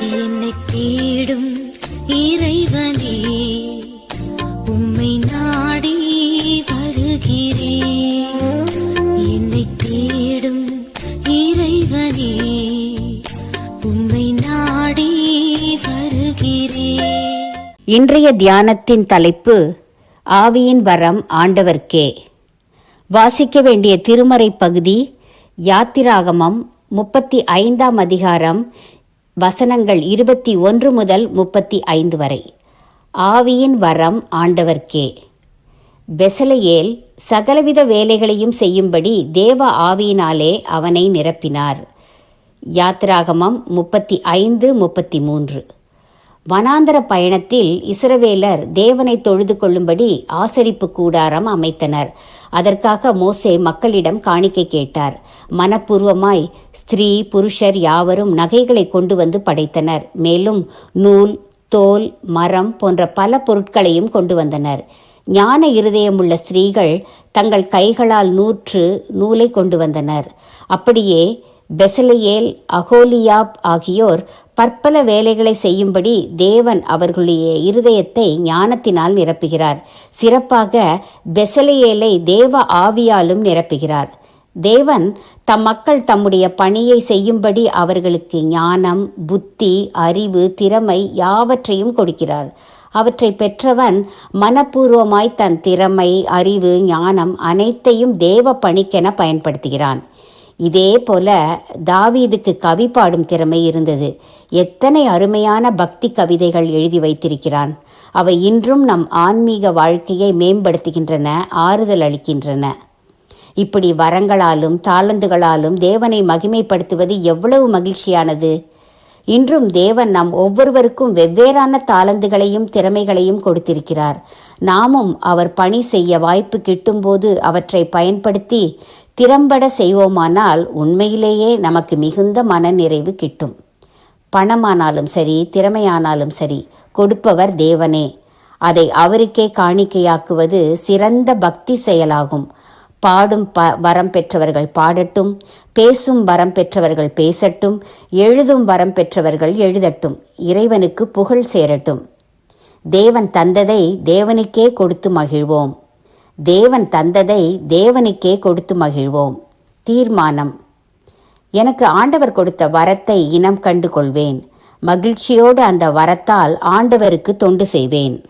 என்னை தேடும் இறைவனே உம்மை நாடி வருகிறேன் என்னை தேடும் இறைவனே உம்மை நாடி வருகிறேன் இன்றைய தியானத்தின் தலைப்பு ஆவியின் வரம் ஆண்டவர்க்கே. வாசிக்க வேண்டிய திருமறை பகுதி யாத்திராகமம் முப்பத்தி ஐந்தாம் அதிகாரம் வசனங்கள் இருபத்தி ஒன்று முதல் முப்பத்தி ஐந்து வரை. ஆவியின் வரம் ஆண்டவர்க்கே பெசலையேல் சகலவித வேலைகளையும் செய்யும்படி தேவ ஆவியினாலே அவனை நிரப்பினார். யாத்ராகமம் முப்பத்தி ஐந்து முப்பத்தி மூன்று. வனாந்தர பயணத்தில் இஸ்ரவேலர் தேவனை தொழுது கொள்ளும்படி ஆசரிப்பு கூடாரம் அமைத்தனர். அதற்காக மோசே மக்களிடம் காணிக்கை கேட்டார். மனப்பூர்வமாய் ஸ்திரீ புருஷர் யாவரும் நகைகளை கொண்டு வந்து படைத்தனர். மேலும் நூல் தோல் மரம் போன்ற பல பொருட்களையும் கொண்டு வந்தனர். ஞான இருதயமுள்ள ஸ்திரீகள் தங்கள் கைகளால் நூற்று நூலை கொண்டு வந்தனர். அப்படியே பெசலியேல் அகோலியாப் ஆகியோர் பற்பல வேலைகளை செய்யும்படி தேவன் அவர்களுடைய இருதயத்தை ஞானத்தினால் நிரப்புகிறார். சிறப்பாக பெசலியேலை தேவ ஆவியாலும் நிரப்புகிறார். தேவன் தம் மக்கள் தம்முடைய பணியை செய்யும்படி அவர்களுக்கு ஞானம் புத்தி அறிவு திறமை யாவற்றையும் கொடுக்கிறார். அவற்றை பெற்றவன் மனப்பூர்வமாய் தன் திறமை அறிவு ஞானம் அனைத்தையும் தேவ பணிக்கென பயன்படுத்துகிறான். இதே போல தாவீதுக்கு கவி பாடும் திறமை இருந்தது. எத்தனை அருமையான பக்தி கவிதைகள் எழுதி வைத்திருக்கிறான். அவை இன்றும் நம் ஆன்மீக வாழ்க்கையை மேம்படுத்துகின்றன ஆறுதல் அளிக்கின்றன. இப்படி வரங்களாலும் தாளந்துகளாலும் தேவனை மகிமைப்படுத்துவது எவ்வளவு மகிழ்ச்சியானது. இன்றும் தேவன் நம் ஒவ்வொருவருக்கும் வெவ்வேறான தாளந்துகளையும் திறமைகளையும் கொடுத்திருக்கிறார். நாமும் அவர் பணி செய்ய வாய்ப்பு கிட்டும்போது அவற்றை பயன்படுத்தி திறம்பட செய்வோமானால் உண்மையிலேயே நமக்கு மிகுந்த மனநிறைவு கிட்டும். பணமானாலும் சரி திறமையானாலும் சரி கொடுப்பவர் தேவனே. அதை அவருக்கே காணிக்கையாக்குவது சிறந்த பக்தி செயலாகும். பாடும் ப வரம் பெற்றவர்கள் பாடட்டும் பேசும் வரம் பெற்றவர்கள் பேசட்டும் எழுதும் வரம் பெற்றவர்கள் எழுதட்டும் இறைவனுக்கு புகழ் சேரட்டும். தேவன் தந்ததை தேவனுக்கே கொடுத்து மகிழ்வோம். தேவன் தந்ததை தேவனுக்கே கொடுத்து மகிழ்வோம். தீர்மானம். எனக்கு ஆண்டவர் கொடுத்த வரத்தை இனம் கண்டு கொள்வேன் மகிழ்ச்சியோடு அந்த வரத்தால் ஆண்டவருக்கு தொண்டு செய்வேன்.